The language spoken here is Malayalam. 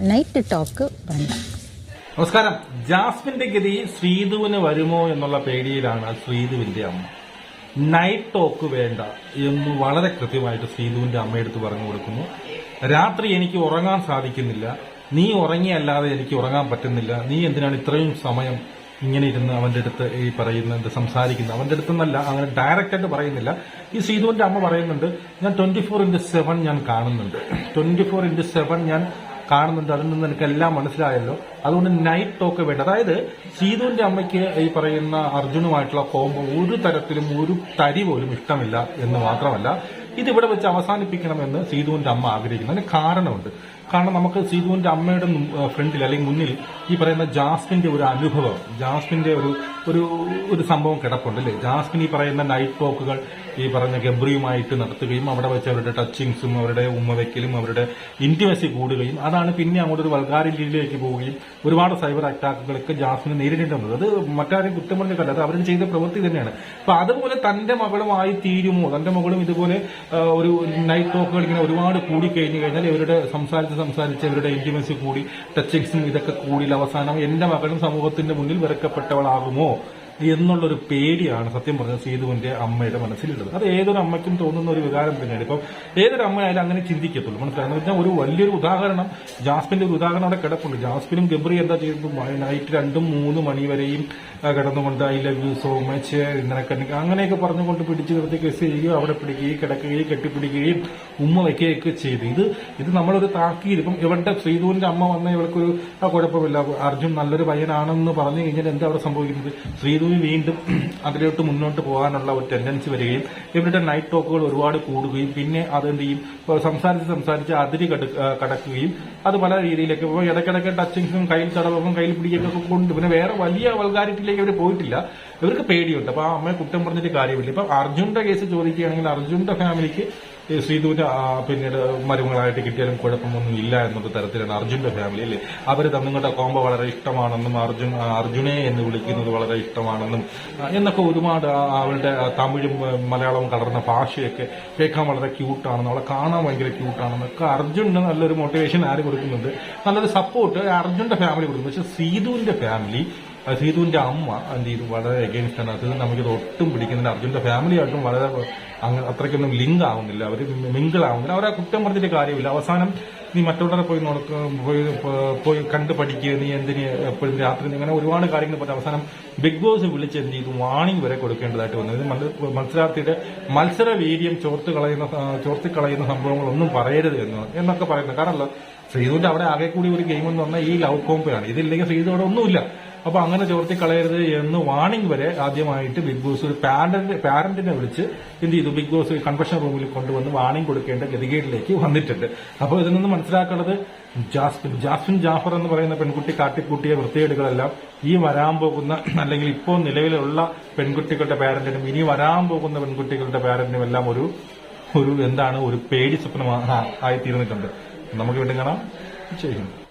നൈറ്റ് ടോക്ക് വേണ്ട. നമസ്കാരം. ജാസ്മിന്റെ ഗതി ശ്രീധുവിന് വരുമോ എന്നുള്ള പേടിയിലാണ് ശ്രീധുവിന്റെ അമ്മ. നൈറ്റ് ടോക്ക് വേണ്ട എന്ന് വളരെ കൃത്യമായിട്ട് ശ്രീധുവിന്റെ അമ്മയെടുത്ത് പറഞ്ഞു കൊടുക്കുന്നു. രാത്രി എനിക്ക് ഉറങ്ങാൻ സാധിക്കുന്നില്ല. നീ ഉറങ്ങിയല്ലാതെ എനിക്ക് ഉറങ്ങാൻ പറ്റുന്നില്ല. നീ എന്തിനാണ് ഇത്രയും സമയം ഇങ്ങനെ ഇരുന്ന് അവന്റെ അടുത്ത് ഈ പറയുന്നത് സംസാരിക്കുന്നത്? അവന്റെ അടുത്തെന്നല്ല അങ്ങനെ ഡയറക്റ്റ് ആയിട്ട് പറയുന്നില്ല. ഈ സീതുവിന്റെ അമ്മ പറയുന്നുണ്ട് ഞാൻ ട്വന്റി ഫോർ ഇന്റു സെവൻ ഞാൻ കാണുന്നുണ്ട്. ട്വന്റി ഫോർ ഇന്റു സെവൻ ഞാൻ കാണുന്നുണ്ട്. അതിൽ നിന്ന് എനിക്ക് എല്ലാം മനസ്സിലായല്ലോ. അതുകൊണ്ട് നൈറ്റ് ടോക്ക് വേണ്ട. അതായത് സീതുവിന്റെ അമ്മയ്ക്ക് ഈ പറയുന്ന അർജുനുമായിട്ടുള്ള കോമ്പോ ഒരു തരത്തിലും ഒരു തരി പോലും ഇഷ്ടമില്ല എന്ന് മാത്രമല്ല ഇതിവിടെ വെച്ച് അവസാനിപ്പിക്കണമെന്ന് സീതുവിന്റെ അമ്മ ആഗ്രഹിക്കുന്നു. അതിന് കാരണമുണ്ട്. കാരണം നമുക്ക് സീതുവിന്റെ അമ്മയുടെ ഫ്രണ്ടിൽ അല്ലെങ്കിൽ മുന്നിൽ ഈ പറയുന്ന ജാസ്മിന്റെ ഒരു അനുഭവം ജാസ്മിന്റെ ഒരു ഒരു ഒരു സംഭവം കിടപ്പുണ്ട് അല്ലേ? ജാസ്മിൻ ഈ പറയുന്ന നൈറ്റ് ടോക്കുകൾ ഈ പറഞ്ഞ ഗബ്രിയുമായിട്ട് നടത്തുകയും അവിടെ വെച്ച് അവരുടെ ടച്ചിങ്സും അവരുടെ ഉമ്മ വെക്കലും അവരുടെ ഇന്റിമസി കൂടുകയും അതാണ് പിന്നെ അങ്ങോട്ട് ഒരു വൾഗാരിറ്റിയിലേക്ക് പോവുകയും ഒരുപാട് സൈബർ അറ്റാക്കുകളൊക്കെ ജാസ്മിന് നേരിടേണ്ടത് അത് മറ്റാരും കുറ്റം പറഞ്ഞിട്ടല്ല അത് അവർ ചെയ്ത പ്രവൃത്തി തന്നെയാണ്. അപ്പൊ അതുപോലെ തന്റെ മകളുമായി തീരുമോ? തന്റെ മകളും ഇതുപോലെ ഒരു നൈറ്റ് ടോക്കുകൾ ഇങ്ങനെ ഒരുപാട് കൂടി കഴിഞ്ഞു കഴിഞ്ഞാൽ ഇവരുടെ സംസാരിച്ച് സംസാരിച്ച് ഇന്റിമസി കൂടി ടച്ചിങ്സും ഇതൊക്കെ കൂടി അവസാനം എന്റെ മകളും സമൂഹത്തിന്റെ മുന്നിൽ വെറുക്കപ്പെട്ടവളാകുമോ? എന്നുള്ളൊരു പേടിയാണ് സത്യം പറഞ്ഞ സേതുവിന്റെ അമ്മയുടെ മനസ്സിലുള്ളത്. അത് ഏതൊരു അമ്മയ്ക്കും തോന്നുന്ന ഒരു വികാരം തന്നെയാണ്. ഇപ്പം ഏതൊരു അമ്മയായാലും അങ്ങനെ ചിന്തിക്കത്തുള്ളൂ. മനസ്സിലായെന്ന് വെച്ചാൽ ഒരു വലിയൊരു ഉദാഹരണം ജാസ്മിന്റെ ഒരു ഉദാഹരണം അവിടെ കിടപ്പുണ്ട്. ജാസ്മിനും ഗബ്രി എന്താ ചെയ്തത്? നൈറ്റ് രണ്ടും മൂന്ന് മണി വരെയും കിടന്നുകൊണ്ട് I love you so much നിനക്ക് അങ്ങനെയൊക്കെ പറഞ്ഞുകൊണ്ട് പിടിച്ചു നിർത്തി കെസ് ചെയ്യുകയും അവിടെ പിടിക്കുകയും കിടക്കുകയും കെട്ടിപ്പിടിക്കുകയും ഉമ്മ വയ്ക്കുകയൊക്കെ ചെയ്തു. ഇത് ഇത് നമ്മളൊരു താക്കീത്. ഇപ്പം ഇവരുടെ ശ്രീധുവിന്റെ അമ്മ വന്ന ഇവൾക്കൊരു കുഴപ്പമില്ല. അർജുൻ നല്ലൊരു പയ്യനാണെന്ന് പറഞ്ഞു കഴിഞ്ഞാൽ എന്താ അവിടെ സംഭവിക്കുന്നത്? ശ്രീധുവിന് വീണ്ടും അതിലോട്ട് മുന്നോട്ട് പോകാനുള്ള ഒരു ടെൻഡൻസി വരികയും ഇവരുടെ നൈറ്റ് ടോക്കുകൾ ഒരുപാട് കൂടുകയും പിന്നെ അതെന്ത് ചെയ്യും? സംസാരിച്ച് സംസാരിച്ച് അതിരി കടക്കുകയും അത് പല രീതിയിലേക്ക് ഇപ്പോൾ ഇടയ്ക്കിടയ്ക്ക് ടച്ചിങ്സും കയ്യിൽ തടവും കയ്യിൽ പിടിക്കൊക്കെ കൊണ്ട് പിന്നെ വേറെ വലിയ വൽഗാരിറ്റിയിലേക്ക് ഇവർ പോയിട്ടില്ല. ഇവർക്ക് പേടിയുണ്ട്. അപ്പൊ ആ അമ്മയെ കുറ്റം പറഞ്ഞിട്ട് കാര്യമില്ല. ഇപ്പൊ അർജുന്റെ കേസ് ചോദിക്കുകയാണെങ്കിൽ അർജുന്റെ ഫാമിലിക്ക് ശ്രീധുവിന്റെ പിന്നീട് മരുമകളായിട്ട് കിട്ടിയാലും കുഴപ്പമൊന്നും ഇല്ല എന്നൊരു തരത്തിലാണ് അർജുന്റെ ഫാമിലി അല്ലേ അവർ തമ്മിങ്ങളുടെ കോംബോ വളരെ ഇഷ്ടമാണെന്നും അർജുൻ അർജുനെ എന്ന് വിളിക്കുന്നത് വളരെ ഇഷ്ടമാണെന്നും എന്നൊക്കെ ഒരുപാട് അവളുടെ തമിഴും മലയാളവും കലർന്ന ഭാഷയൊക്കെ കേൾക്കാൻ വളരെ ക്യൂട്ടാണെന്നും അവളെ കാണാൻ ഭയങ്കര ക്യൂട്ടാണെന്നൊക്കെ അർജുന് നല്ലൊരു മോട്ടിവേഷൻ ആര് കൊടുക്കുന്നുണ്ട്? നല്ലൊരു സപ്പോർട്ട് അർജുന്റെ ഫാമിലി കൊടുക്കുന്നു പക്ഷെ സീതുവിന്റെ ഫാമിലി സീതുവിന്റെ അമ്മ എന്ത് ചെയ്തു വളരെ അഗേൻസ്റ്റ് ആണ്. അത് നമുക്കിത് ഒട്ടും പിടിക്കുന്നില്ല. അർജുന്റെ ഫാമിലി ആയിട്ടും വളരെ അത്രയ്ക്കൊന്നും ലിങ്ക് ആവുന്നില്ല. അവർ മിങ്കിൾ ആവുന്നില്ല. അവരെ കുറ്റം പറഞ്ഞിട്ട് കാര്യമില്ല. അവസാനം നീ മറ്റുള്ളവരെ പോയി നോക്ക പോയി പോയി കണ്ടു പഠിക്കുക നീ എന്തിന് എപ്പോഴും രാത്രി അങ്ങനെ ഒരുപാട് കാര്യങ്ങൾ പറഞ്ഞ് അവസാനം ബിഗ് ബോസ് വിളിച്ച് എന്ത് ചെയ്തു? വാണിംഗ് വരെ കൊടുക്കേണ്ടതായിട്ട് വന്നു. ഇത് മത്സരാർത്ഥിയുടെ മത്സര വീര്യം ചോർത്ത് കളയുന്ന ചോർത്തി കളയുന്ന സംഭവങ്ങളൊന്നും പറയരുത് എന്ന് എന്നൊക്കെ പറയുന്നത്. കാരണം ശ്രീധുവിന്റെ അവിടെ ആകെ കൂടി ഒരു ഗെയിം എന്ന് പറഞ്ഞാൽ ഈ ലവ് കോമ്പയാണ് ഇതില്ലെങ്കിൽ ശ്രീധു അവിടെ ഒന്നുമില്ല. അപ്പൊ അങ്ങനെ ചോർത്തി കളയരുത് എന്ന് വാണിംഗ് വരെ ആദ്യമായിട്ട് ബിഗ് ബോസ് ഒരു പാരന്റ് പാരന്റിനെ വിളിച്ച് എന്ത് ചെയ്തു? ബിഗ് ബോസ് കൺവെൻഷൻ റൂമിൽ കൊണ്ടുവന്ന് വാണിംഗ് കൊടുക്കേണ്ട ഗതികേടിലേക്ക് വന്നിട്ടുണ്ട്. അപ്പോൾ ഇതിൽ നിന്ന് മനസ്സിലാക്കേണ്ടത് ജാസ്മിൻ ജാസ്മിൻ ജാഫർ എന്ന് പറയുന്ന പെൺകുട്ടി കാട്ടിക്കൂട്ടിയ വൃത്തികേടുകളെല്ലാം ഈ വരാൻ പോകുന്ന അല്ലെങ്കിൽ ഇപ്പോൾ നിലവിലുള്ള പെൺകുട്ടികളുടെ പാരന്റിനും ഇനി വരാൻ പോകുന്ന പെൺകുട്ടികളുടെ പാരന്റിനും എല്ലാം ഒരു ഒരു എന്താണ് ഒരു പേടി സ്വപ്നം ആയി തീർന്നിട്ടുണ്ട് നമുക്ക് വീണ്ടും കാണാം. ചെയ്യുന്നു